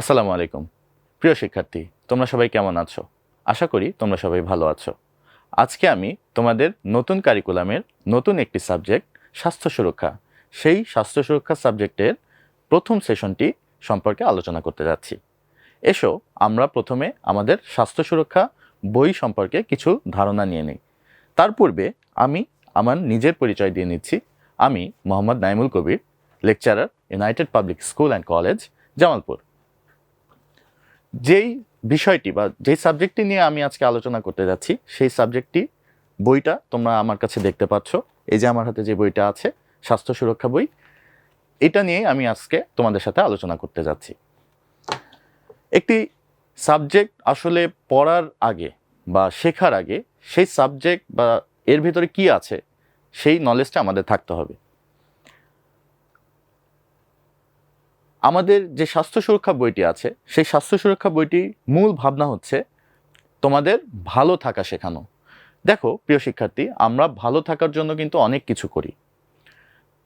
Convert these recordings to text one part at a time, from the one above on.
আসসালামু আলাইকুম। প্রিয় শিক্ষার্থী, তোমরা সবাই কেমন আছো? আশা করি তোমরা সবাই ভালো আছো। আজকে আমি তোমাদের নতুন কারিকুলামের নতুন একটি সাবজেক্ট স্বাস্থ্য সুরক্ষা। সেই স্বাস্থ্য সুরক্ষা সাবজেক্টের প্রথম সেশনটি সম্পর্কে আলোচনা করতে যাচ্ছি। এসো, আমরা প্রথমে আমাদের স্বাস্থ্য সুরক্ষা বই সম্পর্কে কিছু ধারণা নিয়ে নিই। তার পূর্বে আমি আমার নিজের পরিচয় দিয়ে নিচ্ছি। আমি Mohammad Naimul Kabir lecturer United Public School and College Jamalpur. যেই বিষয়টি বা যেই সাবজেক্টটি নিয়ে আমি আজকে আলোচনা করতে যাচ্ছি, সেই সাবজেক্টটি বইটা তোমরা আমার কাছে দেখতে পাচ্ছ। এই যে আমার হাতে যে বইটা আছে, স্বাস্থ্য সুরক্ষা বই, এটা নিয়ে আমি আজকে তোমাদের সাথে আলোচনা করতে যাচ্ছি। একটি সাবজেক্ট আসলে পড়ার আগে বা শেখার আগে সেই সাবজেক্ট বা এর ভিতরে কি আছে, সেই নলেজটা আমাদের থাকতে হবে। আমাদের যে স্বাস্থ্য সুরক্ষা বইটি আছে, সেই স্বাস্থ্য সুরক্ষা বইটি মূল ভাবনা হচ্ছে তোমাদের ভালো থাকা শেখানো। দেখো, প্রিয় শিক্ষার্থী, আমরা ভালো থাকার জন্য কিন্তু অনেক কিছু করি।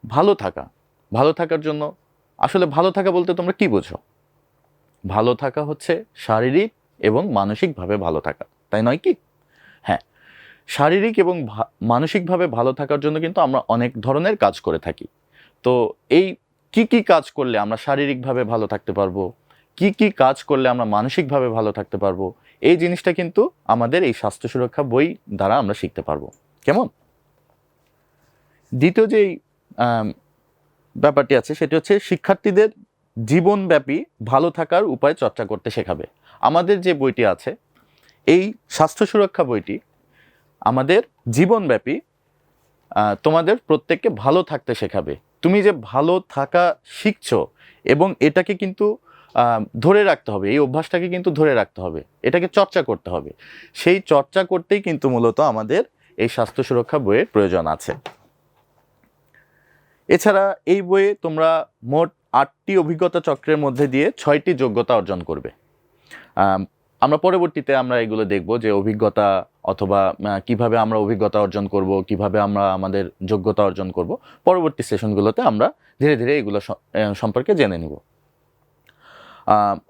ভালো থাকা, ভালো থাকার জন্য, আসলে ভালো থাকা বলতে তোমরা কি বোঝো? ভালো থাকা হচ্ছে শারীরিক এবং মানসিকভাবে ভালো থাকা, তাই নয় কি? হ্যাঁ শারীরিক এবং মানসিকভাবে ভালো থাকার জন্য কিন্তু আমরা অনেক ধরনের কাজ করে থাকি। তো এই কি কি কাজ করলে আমরা শারীরিকভাবে ভালো থাকতে পারব? কি কি কাজ করলে আমরা মানসিকভাবে ভালো থাকতে পারব? এই জিনিসটা কিন্তু আমাদের এই স্বাস্থ্য সুরক্ষা বই দ্বারা আমরা শিখতে পারব। কেমন? দ্বিতীয় যেই ব্যাপারটি আছে সেটি হচ্ছে শিক্ষার্থীদের জীবনব্যাপী ভালো থাকার উপায় চর্চা করতে শেখাবে। আমাদের যে বইটি আছে, এই স্বাস্থ্য সুরক্ষা বইটি আমাদের জীবনব্যাপী তোমাদের প্রত্যেককে ভালো থাকতে শেখাবে। তুমি যে ভালো থাকা শিখছো এবং এটাকে কিন্তু ধরে রাখতে হবে, এই অভ্যাসটাকে কিন্তু ধরে রাখতে হবে, এটাকে চর্চা করতে হবে। সেই চর্চা করতেই কিন্তু মূলত আমাদের এই স্বাস্থ্য সুরক্ষা বইয়ের প্রয়োজন আছে। এছাড়া এই বইয়ে তোমরা মোট আটটি অভিজ্ঞতা চক্রের মধ্যে দিয়ে ছয়টি যোগ্যতা অর্জন করবে। আমরা পরবর্তীতে আমরা এগুলো দেখব যে অভিজ্ঞতা অথবা কীভাবে আমরা অভিজ্ঞতা অর্জন করব, কীভাবে আমরা আমাদের যোগ্যতা অর্জন করব, পরবর্তী সেশনগুলোতে আমরা ধীরে ধীরে এগুলো সম্পর্কে জেনে নিব।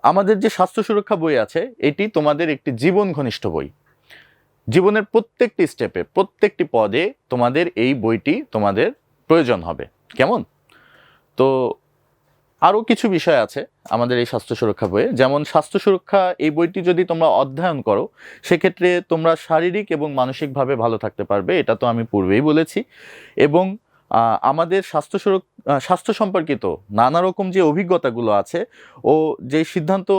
আমাদের যে স্বাস্থ্য সুরক্ষা বই আছে, এটি তোমাদের একটি জীবন ঘনিষ্ঠ বই। জীবনের প্রত্যেকটি স্টেপে, প্রত্যেকটি পদে তোমাদের এই বইটি তোমাদের প্রয়োজন হবে। কেমন? তো আরও কিছু বিষয় আছে আমাদের এই স্বাস্থ্য সুরক্ষা বইয়ে। যেমন স্বাস্থ্য সুরক্ষা, এই বইটি যদি তোমরা অধ্যয়ন করো, সেক্ষেত্রে তোমরা শারীরিক এবং মানসিকভাবে ভালো থাকতে পারবে, এটা তো আমি পূর্বেই বলেছি। এবং আমাদের স্বাস্থ্য সুরক্ষা স্বাস্থ্য সম্পর্কিত নানা রকম যে অভিজ্ঞতাগুলো আছে, ও যে সিদ্ধান্ত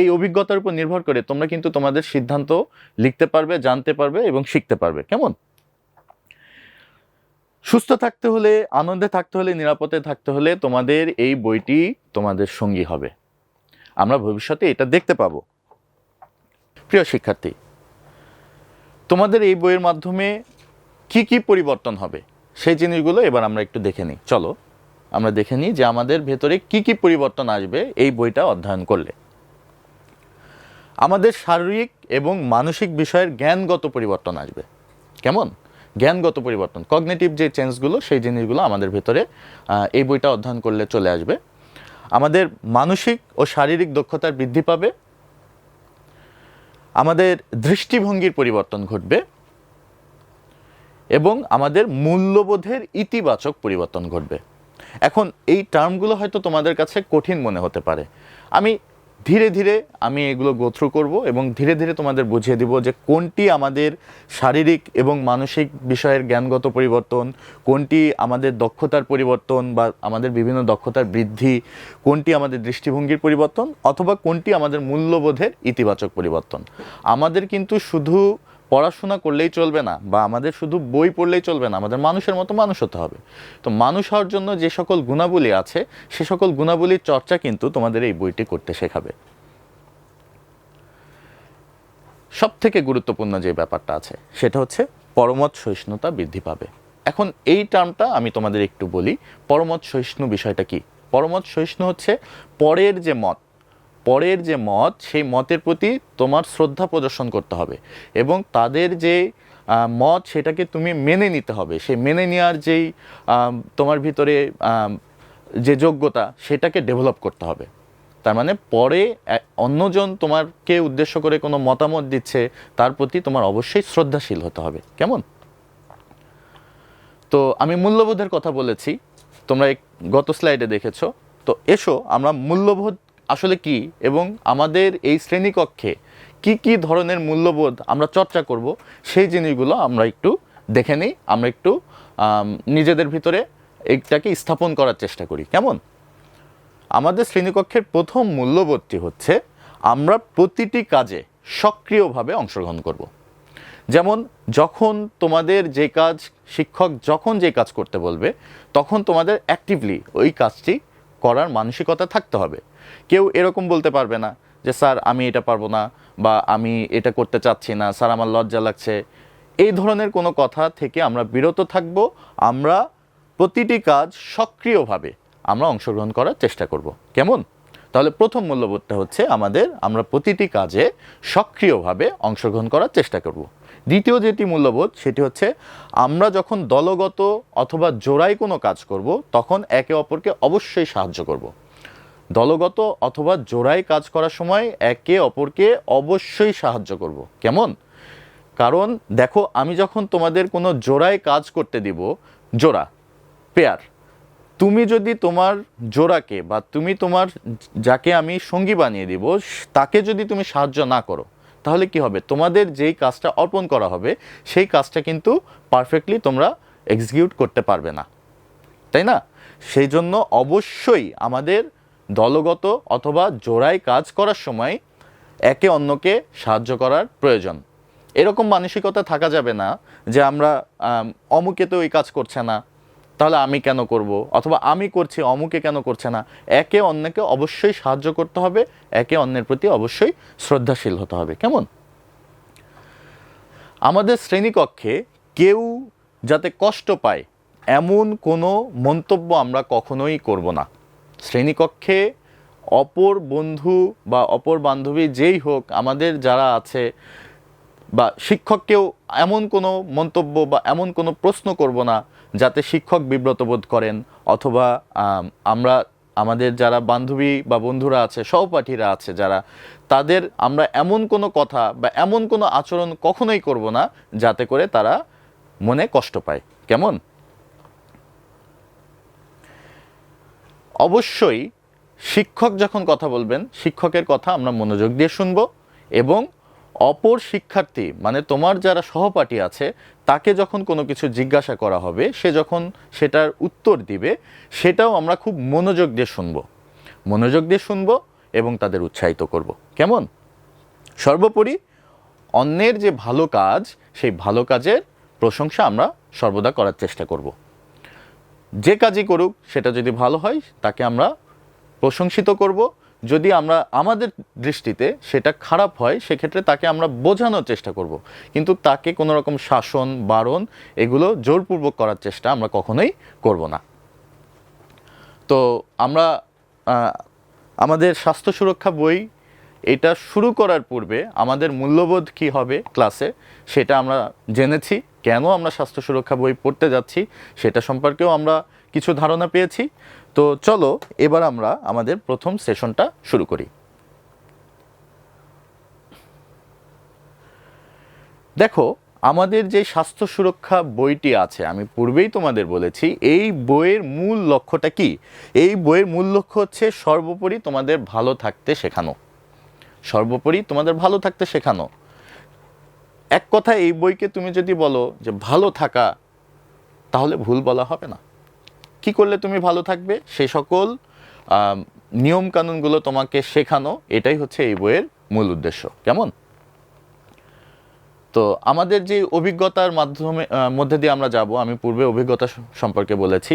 এই অভিজ্ঞতার উপর নির্ভর করে তোমরা কিন্তু তোমাদের সিদ্ধান্ত লিখতে পারবে, জানতে পারবে এবং শিখতে পারবে। কেমন? সুস্থ থাকতে হলে, আনন্দে থাকতে হলে, নিরাপদে থাকতে হলে তোমাদের এই বইটি তোমাদের সঙ্গী হবে। আমরা ভবিষ্যতে এটা দেখতে পাবো। প্রিয় শিক্ষার্থী, তোমাদের এই বইয়ের মাধ্যমে কি কি পরিবর্তন হবে? সেই জিনিসগুলো এবার আমরা একটু দেখে নিই। চলো, আমরা দেখে নিই যে আমাদের ভেতরে কি কি পরিবর্তন আসবে এই বইটা অধ্যয়ন করলে। আমাদের শারীরিক এবং মানসিক বিষয়ের জ্ঞানগত পরিবর্তন আসবে। কেমন? জ্ঞানগত পরিবর্তন কগনেটিভ যে চেঞ্জগুলো সেই জিনিসগুলো আমাদের ভেতরে এই বইটা অধ্যয়ন করলে চলে আসবে। আমাদের মানসিক ও শারীরিক দক্ষতার বৃদ্ধি পাবে। আমাদের দৃষ্টিভঙ্গির পরিবর্তন ঘটবে এবং আমাদের মূল্যবোধের ইতিবাচক পরিবর্তন ঘটবে। এখন এই টার্মগুলো হয়তো তোমাদের কাছে কঠিন মনে হতে পারে। আমি ধীরে ধীরে আমি এগুলো গোথ্রু করব এবং ধীরে ধীরে তোমাদের বুঝিয়ে দিব যে কোনটি আমাদের শারীরিক এবং মানসিক বিষয়ের জ্ঞানগত পরিবর্তন, কোনটি আমাদের দক্ষতার পরিবর্তন বা আমাদের বিভিন্ন দক্ষতার বৃদ্ধি, কোনটি আমাদের দৃষ্টিভঙ্গির পরিবর্তন অথবা কোনটি আমাদের মূল্যবোধের ইতিবাচক পরিবর্তন। আমাদের কিন্তু শুধু পড়াশোনা করলেই চলবে না বা আমাদের শুধু বই পড়লেই চলবে না, আমাদের মানুষের মতো মানুষ হতে হবে। তো মানুষ হওয়ার জন্য যে সকল গুণাবলী আছে, সে সকল গুণাবলীর চর্চা কিন্তু তোমাদের এই বইটি করতে শেখাবে। সব থেকে গুরুত্বপূর্ণ যে ব্যাপারটা আছে, সেটা হচ্ছে পরমত সহিষ্ণুতা বৃদ্ধি পাবে। এখন এই টার্মটা আমি তোমাদের একটু বলি, পরমত সহিষ্ণু বিষয়টা কি? পরমত সহিষ্ণু হচ্ছে পরের যে মত পরের যে মত, সেই মতের প্রতি তোমার শ্রদ্ধা প্রদর্শন করতে হবে এবং তাদের যে মত সেটাকে তুমি মেনে নিতে হবে। সেই মেনে নেওয়ার যেই তোমার ভিতরে যে যোগ্যতা সেটাকে ডেভেলপ করতে হবে। তার মানে পরে অন্যজন তোমাকে উদ্দেশ্য করে কোনো মতামত দিচ্ছে, তার প্রতি তোমার অবশ্যই শ্রদ্ধাশীল হতে হবে। কেমন? তো আমি মূল্যবোধের কথা বলেছি, তোমরা গত স্লাইডে দেখেছ। তো এসো, আমরা মূল্যবোধ আসলে কি এবং আমাদের এই শ্রেণীকক্ষে কি কি ধরনের মূল্যবোধ আমরা চর্চা করব, সেই জিনিসগুলো আমরা একটু দেখে নিই। আমরা একটু নিজেদের ভিতরে এইটাকে স্থাপন করার চেষ্টা করি। কেমন? আমাদের শ্রেণীকক্ষের প্রথম মূল্যবোধটি হচ্ছে আমরা প্রতিটি কাজে সক্রিয়ভাবে অংশগ্রহণ করব। যেমন, যখন তোমাদের যে কাজ, শিক্ষক যখন যে কাজ করতে বলবে, তখন তোমাদের অ্যাক্টিভলি ওই কাজটি করার মানসিকতা থাকতে হবে। কেউ এরকম বলতে পারবে না যে, স্যার, আমি এটা পারব না বা আমি এটা করতে চাচ্ছি না, স্যার, আমার লজ্জা লাগছে। এই ধরনের কোনো কথা থেকে আমরা বিরত থাকব। আমরা প্রতিটি কাজ সক্রিয়ভাবে আমরা অংশগ্রহণ করার চেষ্টা করব। কেমন? তাহলে প্রথম মূল্যবোধটা হচ্ছে আমাদের আমরা প্রতিটি কাজে সক্রিয়ভাবে অংশগ্রহণ করার চেষ্টা করব। দ্বিতীয় যেটি মূল্যবোধ, সেটি হচ্ছে আমরা যখন দলগত অথবা জোড়ায় কোনো কাজ করব, তখন একে অপরকে অবশ্যই সাহায্য করব। দলগত অথবা জোড়ায় কাজ করার সময় একে অপরকে অবশ্যই সাহায্য করব। কেমন? কারণ দেখো, আমি যখন তোমাদের কোনো জোড়ায় কাজ করতে দিব, জোড়া, পেয়ার, তুমি যদি তোমার জোড়াকে বা তুমি তোমার যাকে আমি সঙ্গী বানিয়ে দিব, তাকে যদি তুমি সাহায্য না করো, তাহলে কি হবে? তোমাদের যেই কাজটা অর্পণ করা হবে, সেই কাজটা কিন্তু পারফেক্টলি তোমরা এক্সিকিউট করতে পারবে না। তাই না? সেই জন্য অবশ্যই আমাদের দলগত অথবা জোড়ায় কাজ করার সময় একে অন্যকে সাহায্য করার প্রয়োজন। এরকম মানসিকতা থাকা যাবে না যে আমরা আম, অমুকে তো এই কাজ করছে না তাহলে আমি কেন করব? অথবা আমি করছি অমুকে কেন করছে না? একে অন্যকে অবশ্যই সাহায্য করতে হবে একে অন্যের প্রতি অবশ্যই শ্রদ্ধাশীল হতে হবে। কেমন? আমাদের শ্রেণীকক্ষে কেউ যাতে কষ্ট পায় এমন কোনো মন্তব্য আমরা কখনোই করব না। শ্রেণীকক্ষে অপর বন্ধু বা অপর বান্ধবী যেই হোক, আমাদের যারা আছে বা শিক্ষককেও এমন কোনো মন্তব্য বা এমন কোনো প্রশ্ন করব না যাতে শিক্ষক বিব্রত বোধ করেন অথবা আমরা আমাদের যারা বান্ধবী বা বন্ধুরা আছে, সহপাঠীরা আছে যারা, তাদের আমরা এমন কোনো কথা বা এমন কোনো আচরণ কখনোই করব না যাতে করে তারা মনে কষ্ট পায়। কেমন? অবশ্যই শিক্ষক যখন কথা বলবেন, শিক্ষকের কথা আমরা মনোযোগ দিয়ে শুনব এবং অপর শিক্ষার্থী মানে তোমার যারা সহপাঠী আছে, তাকে যখন কোনো কিছু জিজ্ঞাসা করা হবে, সে যখন সেটার উত্তর দিবে, সেটাও আমরা খুব মনোযোগ দিয়ে শুনব। মনোযোগ দিয়ে শুনব এবং তাদের উৎসাহিত করব। কেমন? সর্বোপরি অন্যের যে ভালো কাজ, সেই ভালো কাজের প্রশংসা আমরা সর্বদা করার চেষ্টা করব। যে কাজই করুক, সেটা যদি ভালো হয়, তাকে আমরা প্রশংসিত করব। যদি আমরা আমাদের দৃষ্টিতে সেটা খারাপ হয়, সেক্ষেত্রে তাকে আমরা বোঝানোর চেষ্টা করব। কিন্তু তাকে কোনো রকম শাসন, বারণ এগুলো জোরপূর্বক করার চেষ্টা আমরা কখনোই করব না। তো আমরা আমাদের স্বাস্থ্য সুরক্ষা বই এটা শুরু করার পূর্বে আমাদের মূল্যবোধ কি হবে ক্লাসে, সেটা আমরা জেনেছি, কেন আমরা স্বাস্থ্য সুরক্ষা বই পড়তে যাচ্ছি, সেটা সম্পর্কেও আমরা কিছু ধারণা পেয়েছি। তো চলো, এবার আমরা আমাদের প্রথম সেশনটা শুরু করি। দেখো, আমাদের যে স্বাস্থ্য সুরক্ষা বইটি আছে, আমি পূর্বেই তোমাদের বলেছি, এই বইয়ের মূল লক্ষ্যটা কি? এই বইয়ের মূল লক্ষ্য হচ্ছে সর্বোপরি তোমাদের ভালো থাকতে শেখানো। সর্বোপরি তোমাদের ভালো থাকতে শেখানো। এক কথা এই বইকে তুমি যদি বলো যে ভালো থাকা তাহলে ভুল বলা হবে না। কি করলে তুমি ভালো থাকবে? সে সকল আম, নিয়ম কানুনগুলো তোমাকে শেখানো এটাই হচ্ছে এই বইয়ের মূল উদ্দেশ্য। কেমন? তো আমাদের যে অভিজ্ঞতার মাধ্যমে মধ্যে দিয়ে আমরা যাব আমি পূর্বে অভিজ্ঞতা সম্পর্কে বলেছি।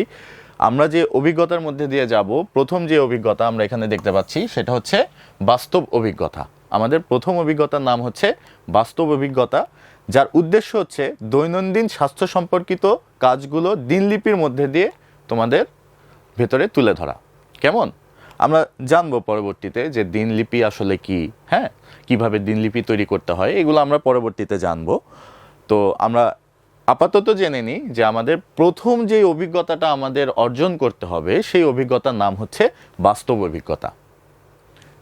আমরা যে অভিজ্ঞতার মধ্যে দিয়ে যাব, প্রথম যে অভিজ্ঞতা আমরা এখানে দেখতে পাচ্ছি সেটা হচ্ছে বাস্তব অভিজ্ঞতা। আমাদের প্রথম অভিজ্ঞতার নাম হচ্ছে বাস্তব অভিজ্ঞতা, যার উদ্দেশ্য হচ্ছে দৈনন্দিন স্বাস্থ্য সম্পর্কিত কাজগুলো দিনলিপির মধ্যে দিয়ে তোমাদের ভেতরে তুলে ধরা। কেমন? আমরা জানব পরবর্তীতে যে দিনলিপি আসলে কি হ্যাঁ? কীভাবে দিনলিপি তৈরি করতে হয়, এগুলো আমরা পরবর্তীতে জানব। তো আমরা আপাতত জেনে নিই যে আমাদের প্রথম যে অভিজ্ঞতাটা আমাদের অর্জন করতে হবে, সেই অভিজ্ঞতার নাম হচ্ছে বাস্তব অভিজ্ঞতা।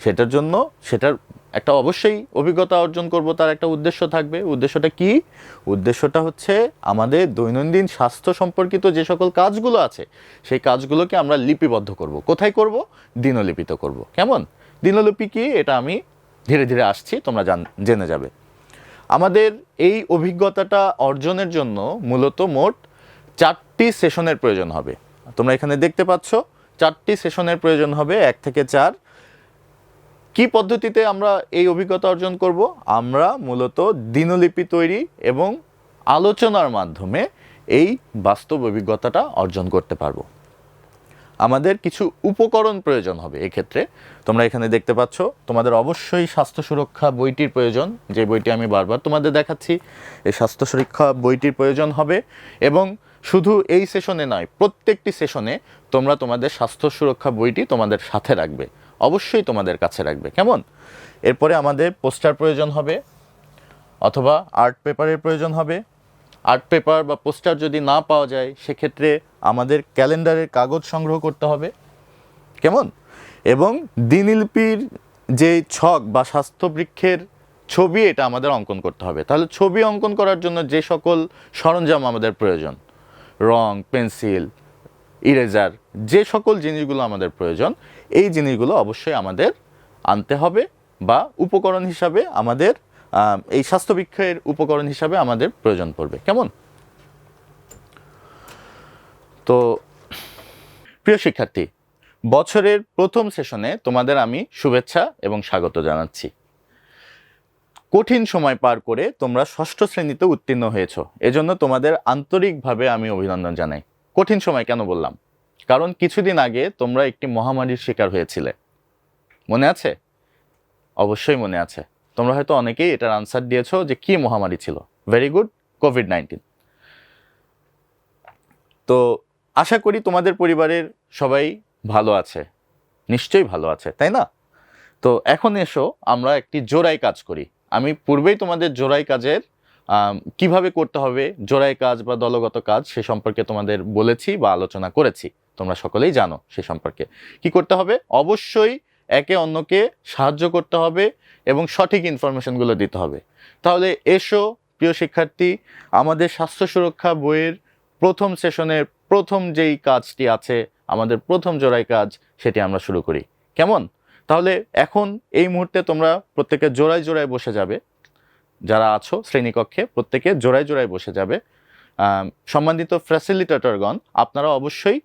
সেটার জন্য সেটার একটা অবশ্যই অভিজ্ঞতা অর্জন করব, তার একটা উদ্দেশ্য থাকবে। উদ্দেশ্যটা কি? উদ্দেশ্যটা হচ্ছে আমাদের দৈনন্দিন স্বাস্থ্য সম্পর্কিত যে সকল কাজগুলো আছে, সেই কাজগুলোকে আমরা লিপিবদ্ধ করব। কোথায় করব? দিনলিপিত করব। কেমন? দিনলিপি কি? এটা আমি ধীরে ধীরে আসছি, তোমরা জান, জেনে যাবে। আমাদের এই অভিজ্ঞতাটা অর্জনের জন্য মূলত মোট চারটি সেশনের প্রয়োজন হবে। তোমরা এখানে দেখতে পাচ্ছ, চারটি সেশনের প্রয়োজন হবে, এক থেকে চার। কি পদ্ধতিতে আমরা এই অভিজ্ঞতা অর্জন করব? আমরা মূলত দিনলিপি তৈরি এবং আলোচনার মাধ্যমে এই বাস্তব অভিজ্ঞতাটা অর্জন করতে পারব। আমাদের কিছু উপকরণ প্রয়োজন হবে এক্ষেত্রে। তোমরা এখানে দেখতে পাচ্ছ, তোমাদের অবশ্যই স্বাস্থ্য সুরক্ষা বইটির প্রয়োজন, যে বইটি আমি বারবার তোমাদের দেখাচ্ছি, এই স্বাস্থ্য সুরক্ষা বইটির প্রয়োজন হবে এবং শুধু এই সেশনে নয়, প্রত্যেকটি সেশনে তোমরা তোমাদের স্বাস্থ্য সুরক্ষা বইটি তোমাদের সাথে রাখবে, অবশ্যই তোমাদের কাছে রাখবে। কেমন? এরপরে আমাদের পোস্টার প্রয়োজন হবে, অথবা আর্ট পেপারের প্রয়োজন হবে। আর্ট পেপার বা পোস্টার যদি না পাওয়া যায়, সেক্ষেত্রে আমাদের ক্যালেন্ডারের কাগজ সংগ্রহ করতে হবে। কেমন? এবং দিনলিপির যে ছক বা স্বাস্থ্য বৃক্ষের ছবি, এটা আমাদের অঙ্কন করতে হবে। তাহলে ছবি অঙ্কন করার জন্য যে সকল সরঞ্জাম আমাদের প্রয়োজন, রং, পেন্সিল, ইরেজার, যে সকল জিনিসগুলো আমাদের প্রয়োজন, এই জিনিসগুলো অবশ্যই আমাদের আনতে হবে বা উপকরণ হিসাবে আমাদের এই স্বাস্থ্যবৃক্ষের উপকরণ হিসাবে আমাদের প্রয়োজন পড়বে। কেমন? তো, প্রিয় শিক্ষার্থী, বছরের প্রথম সেশনে তোমাদের আমি শুভেচ্ছা এবং স্বাগত জানাচ্ছি। কঠিন সময় পার করে তোমরা ষষ্ঠ শ্রেণীতে উত্তীর্ণ হয়েছো। এজন্য তোমাদের আন্তরিকভাবে আমি অভিনন্দন জানাই। কঠিন সময় কেন বললাম? কারণ কিছুদিন আগে তোমরা একটি মহামারীর শিকার হয়েছিলে। মনে আছে? অবশ্যই মনে আছে। তোমরা হয়তো অনেকেই এটার আনসার দিয়েছ যে কি মহামারী ছিল। ভেরি গুড কোভিড নাইন্টিন তো আশা করি তোমাদের পরিবারের সবাই ভালো আছে। নিশ্চয়ই ভালো আছে, তাই না? তো এখন এসো, আমরা একটি জোড়াই কাজ করি। আমি পূর্বেই তোমাদের জোড়াই কাজের কীভাবে করতে হবে, জোড়াই কাজ বা দলগত কাজ সে সম্পর্কে তোমাদের বলেছি বা আলোচনা করেছি। তোমরা সকলেই জানো সে সম্পর্কে। কি করতে হবে? অবশ্যই একে অন্যকে সাহায্য করতে হবে এবং সঠিক ইনফরমেশনগুলো দিতে হবে। তাহলে এসো, প্রিয় শিক্ষার্থী, আমাদের স্বাস্থ্য সুরক্ষা বইয়ের প্রথম সেশনের প্রথম যেই কাজটি আছে, আমাদের প্রথম জোড়াই কাজ, সেটি আমরা শুরু করি। কেমন? তাহলে এখন এই মুহূর্তে তোমরা প্রত্যেকে জোড়ায় জোড়ায় বসে যাবে। যারা আছো, শ্রেণীকক্ষে, প্রত্যেকে জোড়ায় জোড়ায় বসে যাবে। সম্মানিত ফ্যাসিলিটেটরগণ আপনারা অবশ্যই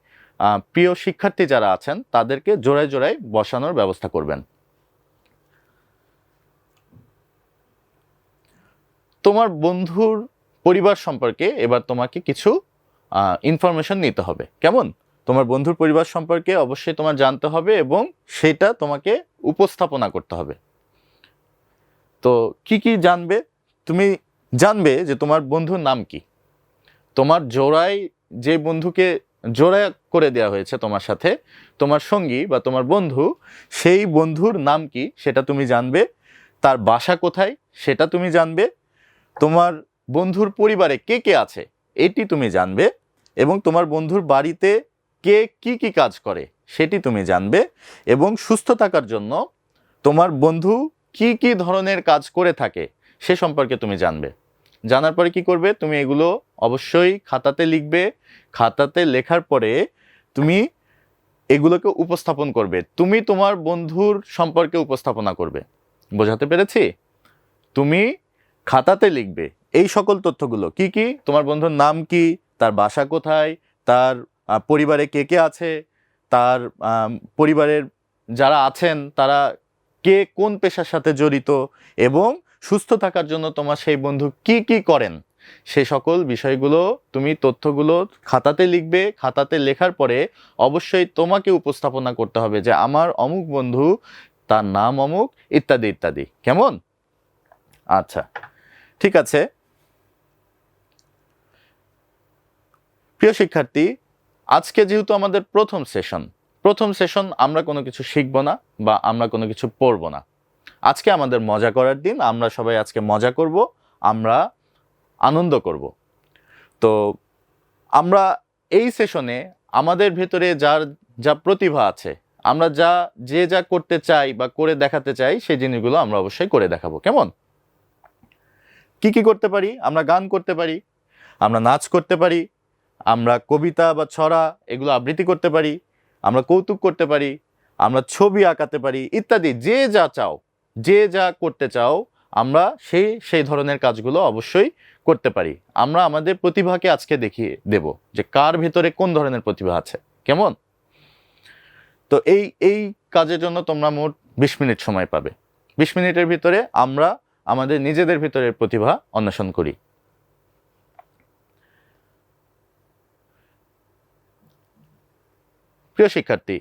প্রিয় শিক্ষার্থী যারা আছেন, তাদেরকে জোড়ায় জোড়ায় বসানোর ব্যবস্থা করবেন। তোমার বন্ধুর পরিবার সম্পর্কে এবার তোমাকে কিছু ইনফরমেশন নিতে হবে। কেমন? তোমার বন্ধুর পরিবার সম্পর্কে অবশ্যই তোমার জানতে হবে এবং সেটা তোমাকে উপস্থাপনা করতে হবে। তো কি কি জানবে? তুমি জানবে যে তোমার বন্ধুর নাম কি। তোমার জোড়ায় যে বন্ধুকে জোড়া করে দেওয়া হয়েছে তোমার সাথে, তোমার সঙ্গী বা তোমার বন্ধু, সেই বন্ধুর নাম কি সেটা তুমি জানবে। তার বাসা কোথায় সেটা তুমি জানবে। তোমার বন্ধুর পরিবারে কে কে আছে এটি তুমি জানবে। এবং তোমার বন্ধুর বাড়িতে কে কি কি কাজ করে সেটি তুমি জানবে এবং সুস্থ থাকার জন্য তোমার বন্ধু কি কি ধরনের কাজ করে থাকে সে সম্পর্কে তুমি জানবে। জানার পরে কি করবে? তুমি এগুলো অবশ্যই খাতাতে লিখবে। খাতাতে লেখার পরে তুমি এগুলোকে উপস্থাপন করবে। তুমি তোমার বন্ধুর সম্পর্কে উপস্থাপনা করবে। বোঝাতে পেরেছি? তুমি খাতাতে লিখবে। এই সকল তথ্যগুলো কি কি? তোমার বন্ধুর নাম কি? তার বাসা কোথায়, তার পরিবারে কে কে আছে, তার পরিবারের যারা আছেন, তারা কে কোন পেশার সাথে জড়িত এবং সুস্থ থাকার জন্য তোমার সেই বন্ধু কি কি করেন, সে সকল বিষয়গুলো তুমি তথ্যগুলো খাতাতে লিখবে, খাতাতে লেখার পরে অবশ্যই তোমাকে উপস্থাপনা করতে হবে যে আমার অমুক বন্ধু, তার নাম অমুক, ইত্যাদি ইত্যাদি। কেমন? আচ্ছা ঠিক আছে। প্রিয় শিক্ষার্থী, আজকে যেহেতু আমাদের প্রথম সেশন প্রথম সেশন আমরা কোনো কিছু শিখব না বা আমরা কোনো কিছু পড়ব না। আজকে আমাদের মজা করার দিন, আমরা সবাই আজকে মজা করব, আমরা আনন্দ করব। তো আমরা এই সেশনে আমাদের ভেতরে যার যা প্রতিভা আছে, আমরা যা, যে যা করতে চাই বা করে দেখাতে চাই, সেই জিনিসগুলো আমরা অবশ্যই করে দেখাবো। কেমন? কি কি করতে পারি? আমরা গান করতে পারি, আমরা নাচ করতে পারি আমরা কবিতা বা ছড়া এগুলো আবৃত্তি করতে পারি, আমরা কৌতুক করতে পারি, আমরা ছবি আঁকাতে পারি, ইত্যাদি, যে যা চাও, যে যা করতে চাও, আমরা সেই সেই ধরনের কাজগুলো অবশ্যই করতে পারি। আমরা আমাদের প্রতিভাকে আজকে দেখিয়ে দেব যে কার ভিতরে কোন ধরনের প্রতিভা আছে। কেমন? তো এই এই কাজের জন্য তোমরা মোট বিশ মিনিট সময় পাবে। বিশ মিনিটের ভিতরে আমরা আমাদের নিজেদের ভিতরের প্রতিভা অন্বেষণ করি। প্রিয় শিক্ষার্থী,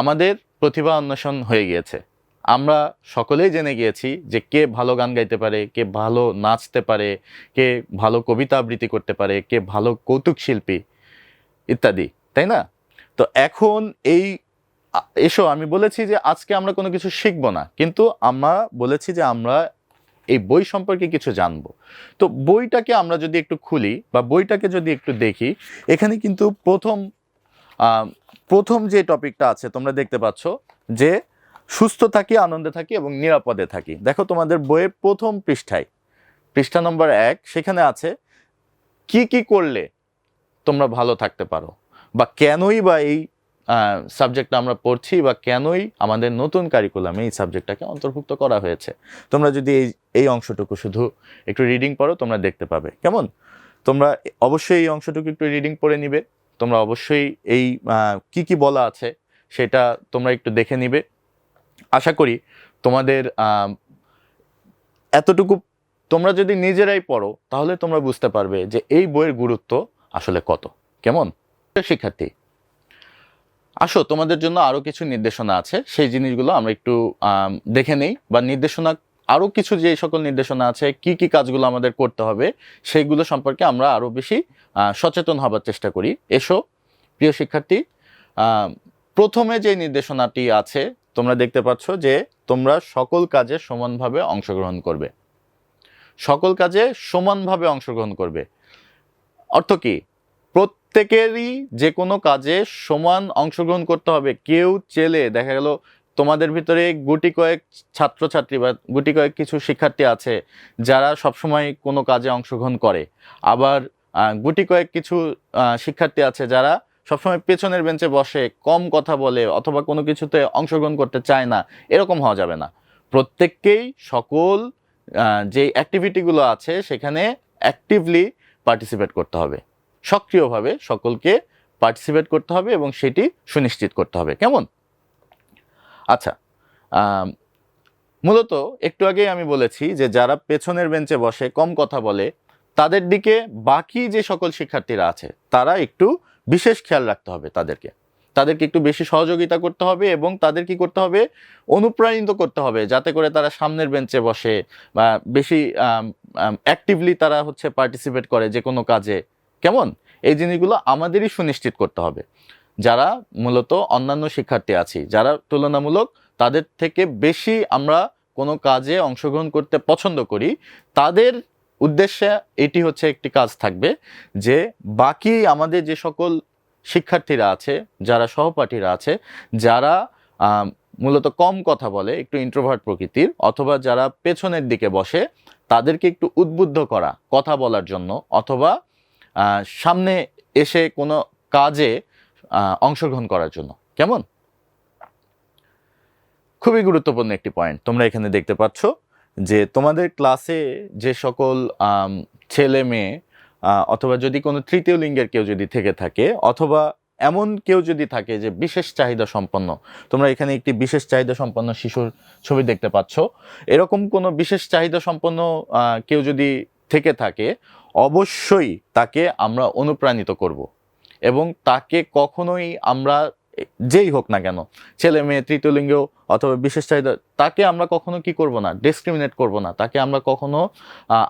আমাদের প্রতিভা অন্বেষণ হয়ে গিয়েছে। আমরা সকলেই জেনে গিয়েছি যে কে ভালো গান গাইতে পারে, কে ভালো নাচতে পারে, কে ভালো কবিতা আবৃত্তি করতে পারে, কে ভালো কৌতুক শিল্পী ইত্যাদি, তাই না? তো এখন এই এসো আমি বলেছি যে আজকে আমরা কোনো কিছু শিখব না, কিন্তু আমরা বলেছি যে আমরা এই বই সম্পর্কে কিছু জানব। তো বইটাকে আমরা যদি একটু খুলি বা বইটাকে যদি একটু দেখি, এখানে কিন্তু প্রথম প্রথম যে টপিকটা আছে, তোমরা দেখতে পাচ্ছ যে সুস্থ থাকি, আনন্দে থাকি এবং নিরাপদে থাকি। দেখো তোমাদের বইয়ের প্রথম পৃষ্ঠায়, পৃষ্ঠা নম্বর এক, সেখানে আছে, কি কি করলে তোমরা ভালো থাকতে পারো? বা কেনই বা এই সাবজেক্টটা আমরা পড়ছি বা কেনই আমাদের নতুন কারিকুলামে এই সাবজেক্টটাকে অন্তর্ভুক্ত করা হয়েছে? তোমরা যদি এই এই অংশটুকু শুধু একটু রিডিং পড়ো, তোমরা দেখতে পাবে। কেমন? তোমরা অবশ্যই এই অংশটুকু একটু রিডিং পড়ে নিবে। তোমরা অবশ্যই এই কি কি বলা আছে সেটা তোমরা একটু দেখে নিবে। আশা করি তোমাদের এতটুকু তোমরা যদি নিজেরাই পড়ো, তাহলে তোমরা বুঝতে পারবে যে এই বইয়ের গুরুত্ব আসলে কত। কেমন? শিক্ষার্থী, আসো, তোমাদের জন্য আরও কিছু নির্দেশনা আছে। সেই জিনিসগুলো আমরা একটু দেখে নেই বা নির্দেশনা আরও কিছু যে সকল নির্দেশনা আছে, কি কি কাজগুলো আমাদের করতে হবে, সেইগুলো সম্পর্কে আমরা আরও বেশি সচেতন হবার চেষ্টা করি। এসো, প্রিয় শিক্ষার্থী প্রথমে যে নির্দেশনাটি আছে, তোমরা দেখতে পাচ্ছ যে তোমরা সকল কাজে সমানভাবে অংশগ্রহণ করবে। সকল কাজে সমানভাবে অংশগ্রহণ করবে। অর্থ কি? প্রত্যেকেরই যে কোনো কাজে সমান অংশগ্রহণ করতে হবে। কেউ চেলে, দেখা গেল তোমাদের ভিতরে গুটি কয়েক ছাত্রছাত্রী বা গুটি কয়েক কিছু শিক্ষার্থী আছে যারা সবসময় কোনো কাজে অংশগ্রহণ করে। আবার গুটি কয়েক কিছু শিক্ষার্থী আছে যারা সবসময় পেছনের বেঞ্চে বসে, কম কথা বলে অথবা কোনো কিছুতে অংশগ্রহণ করতে চায় না, এরকম হওয়া যাবে না। প্রত্যেককেই সকল যে অ্যাক্টিভিটিগুলো আছে সেখানে অ্যাক্টিভলি পার্টিসিপেট করতে হবে। সক্রিয়ভাবে সকলকে পার্টিসিপেট করতে হবে এবং সেটি সুনিশ্চিত করতে হবে। কেমন? আচ্ছা মূলত একটু আগেই আমি বলেছি যে যারা পেছনের বেঞ্চে বসে কম কথা বলে, তাদের দিকে বাকি যে সকল শিক্ষার্থীরা আছে, তারা একটু বিশেষ খেয়াল রাখতে হবে তাদেরকে। তাদেরকে একটু বেশি সহযোগিতা করতে হবে এবং তাদের কি করতে হবে? অনুপ্রাণিত করতে হবে যাতে করে তারা সামনের বেঞ্চে বসে বা বেশি অ্যাক্টিভলি তারা হচ্ছে পার্টিসিপেট করে যে কোনো কাজে। কেমন? এই জিনিসগুলো আমাদেরই সুনিশ্চিত করতে হবে। যারা মূলত অন্যান্য শিক্ষার্থী আছি, যারা তুলনামূলক তাদের থেকে বেশি আমরা কোনো কাজে অংশগ্রহণ করতে পছন্দ করি, তাদের উদ্দেশ্যে এটি হচ্ছে একটি কাজ থাকবে যে বাকি আমাদের যে সকল শিক্ষার্থীরা আছে, যারা সহপাঠীরা আছে, যারা মূলত কম কথা বলে, একটু ইন্ট্রোভার্ট প্রকৃতির, অথবা যারা পেছনের দিকে বসে, তাদেরকে একটু উদ্বুদ্ধ করা, কথা বলার জন্য, অথবা সামনে এসে কোনো কাজে অংশগ্রহণ করার জন্য। কেমন? খুবই গুরুত্বপূর্ণ একটি পয়েন্ট তোমরা এখানে দেখতে পাচ্ছ যে তোমাদের ক্লাসে যে সকল ছেলে মেয়ে অথবা যদি কোনো তৃতীয় লিঙ্গের কেউ যদি থেকে থাকে, অথবা এমন কেউ যদি থাকে যে বিশেষ চাহিদা সম্পন্ন, তোমরা এখানে একটি বিশেষ চাহিদা সম্পন্ন শিশুর ছবি দেখতে পাচ্ছ। এরকম কোনো বিশেষ চাহিদা সম্পন্ন কেউ যদি থেকে থাকে, অবশ্যই তাকে আমরা অনুপ্রাণিত করব। এবং তাকে কখনোই আমরা যেই হোক না কেন, ছেলে মেয়ে তৃতীয় অথবা বিশেষ চাহিদা, তাকে আমরা কখনো কি করব না ডিসক্রিমিনেট করব না, তাকে আমরা কখনো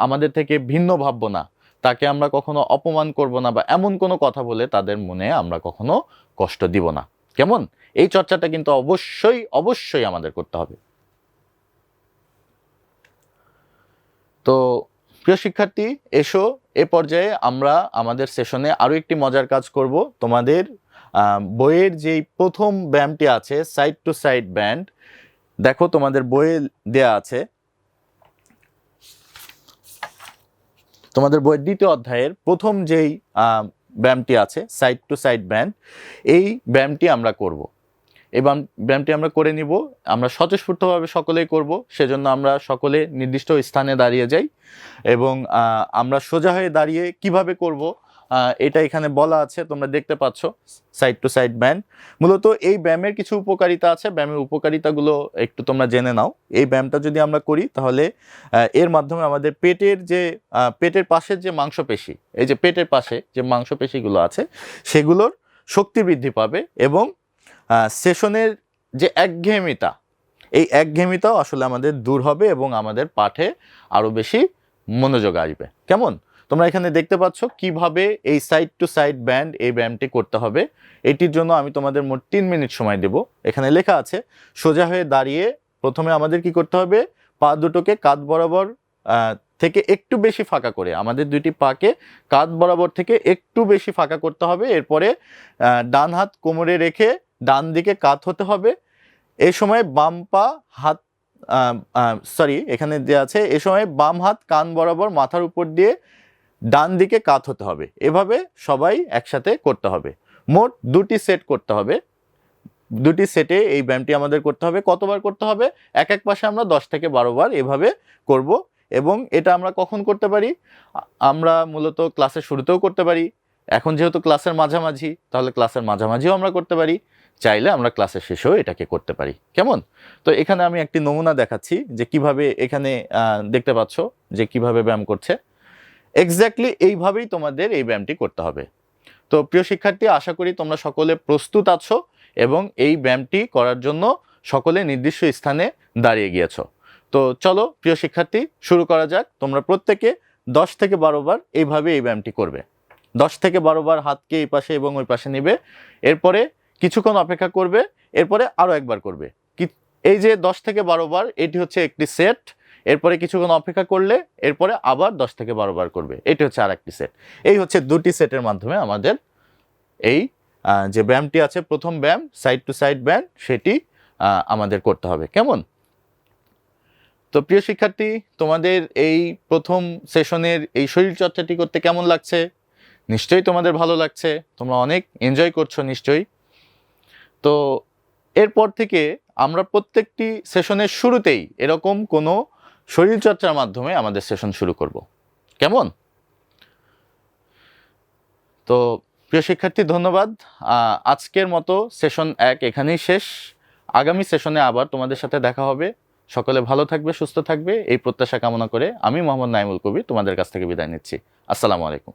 আমাদের থেকে ভিন্ন ভাবব না, তাকে আমরা কখনো অপমান করব না বা এমন কোনো কথা বলে তাদের মনে আমরা কখনো কষ্ট দিব না। কেমন? এই চর্চাটা কিন্তু অবশ্যই অবশ্যই আমাদের করতে হবে। তো প্রিয় শিক্ষার্থী, এসো, এ পর্যায়ে আমরা আমাদের সেশনে আরও একটি মজার কাজ করব। তোমাদের বইয়ের যেই প্রথম ব্যায়ামটি আছে সাইড টু সাইড ব্যান্ড দেখো তোমাদের বইয়ে দেয়া আছে। তোমাদের বইয়ের দ্বিতীয় অধ্যায়ের প্রথম যেই ব্যায়ামটি আছে সাইড টু সাইড ব্যান্ড এই ব্যায়ামটি আমরা করব। এই ব্যায়ামটি আমরা করে নিব। আমরা স্বতঃস্ফূর্তভাবে সকলেই করব, সেজন্য আমরা সকলে নির্দিষ্ট স্থানে দাঁড়িয়ে যাই এবং আমরা সোজা হয়ে দাঁড়িয়ে কীভাবে করব এটা এখানে বলা আছে, তোমরা দেখতে পাচ্ছ সাইড টু সাইড ব্যান্ড মূলত এই ব্যায়ামের কিছু উপকারিতা আছে, ব্যায়ামের উপকারিতাগুলো একটু তোমরা জেনে নাও। এই ব্যায়ামটা যদি আমরা করি, তাহলে এর মাধ্যমে আমাদের পেটের যে পেটের পাশের যে মাংসপেশি, এই যে পেটের পাশে যে মাংসপেশিগুলো আছে, সেগুলোর শক্তি বৃদ্ধি পাবে এবং সেশনের যে একঘেয়েমিতা, এই একঘেয়েমিতাও আসলে আমাদের দূর হবে এবং আমাদের পাঠে আরও বেশি মনোযোগ আসবে। কেমন? তোমরা এখানে দেখতে পাচ্ছ কীভাবে এই সাইড টু সাইড ব্যান্ড এই ব্যায়ামটি করতে হবে। এটির জন্য আমি তোমাদের মোট তিন মিনিট সময় দেব। এখানে লেখা আছে, সোজা হয়ে দাঁড়িয়ে প্রথমে আমাদের কি করতে হবে? পা দুটোকে কাঁধ বরাবর থেকে একটু বেশি ফাঁকা করে, আমাদের দুইটি পাকে কাঁধ বরাবর থেকে একটু বেশি ফাঁকা করতে হবে। এরপরে ডান হাত কোমরে রেখে ডান দিকে কাত হতে হবে। এই সময় বাম পা হাত সরি এখানে দেওয়া আছে এই সময় বাম হাত কান বরাবর মাথার উপর দিয়ে ডান দিকে কাত হতে হবে। এভাবে সবাই একসাথে করতে হবে। মোট দুটি সেট করতে হবে। দুটি সেটে এই ব্যায়ামটি আমাদের করতে হবে। কতবার করতে হবে? এক এক পাশে আমরা দশ থেকে বারো বার এভাবে করব এবং এটা আমরা কখন করতে পারি? আমরা মূলত ক্লাসের শুরুতেও করতে পারি। এখন যেহেতু ক্লাসের মাঝামাঝি, তাহলে ক্লাসের মাঝামাঝিও আমরা করতে পারি। চাইলে আমরা ক্লাসের শেষেও এটাকে করতে পারি। কেমন? তো এখানে আমি একটি নমুনা দেখাচ্ছি যে কীভাবে এখানে দেখতে পাচ্ছ যে কীভাবে ব্যায়াম করছে। এক্স্যাক্টলি এইভাবেই তোমাদের এই ব্যায়ামটি করতে হবে। তো প্রিয় শিক্ষার্থী, আশা করি তোমরা সকলে প্রস্তুত আছো এবং এই ব্যায়ামটি করার জন্য সকলে নির্দিষ্ট স্থানে দাঁড়িয়ে গিয়েছো। তো চলো প্রিয় শিক্ষার্থী, শুরু করা যাক। তোমরা প্রত্যেকে দশ থেকে বারো বার এইভাবে এই ব্যায়ামটি করবে। দশ থেকে বারো বার হাতকে এই পাশে এবং ওই পাশে নিবে। এরপরে কিছুক্ষণ অপেক্ষা করবে, এরপরে আরও একবার করবে। এই যে দশ থেকে বারো বার, এটি হচ্ছে একটি সেট, এরপরে কিছুক্ষণ অপেক্ষা করলে, এরপরে আবার দশ থেকে বারো বার করবে। এটি হচ্ছে আর একটি সেট। এই হচ্ছে দুটি সেটের মাধ্যমে আমাদের এই যে ব্যায়ামটি আছে, প্রথম ব্যায়াম সাইড টু সাইড ব্যায়াম, সেটি আমাদের করতে হবে। কেমন? তো প্রিয় শিক্ষার্থী, তোমাদের এই প্রথম সেশনের এই শরীরচর্চাটি করতে কেমন লাগছে? নিশ্চয়ই তোমাদের ভালো লাগছে। তোমরা অনেক এনজয় করছ নিশ্চয়ই। তো এরপর থেকে আমরা প্রত্যেকটি সেশনের শুরুতেই এরকম কোনো শরীরচর্চার মাধ্যমে আমাদের সেশন শুরু করব। কেমন? তো প্রিয় শিক্ষার্থী, ধন্যবাদ। আজকের মতো সেশন এক এখানেই শেষ। আগামী সেশনে আবার তোমাদের সাথে দেখা হবে। সকলে ভালো থাকবে, সুস্থ থাকবে, এই প্রত্যাশা কামনা করে আমি মোহাম্মদ নাইমুল কবির তোমাদের কাছ থেকে বিদায় নিচ্ছি। আসসালামু আলাইকুম।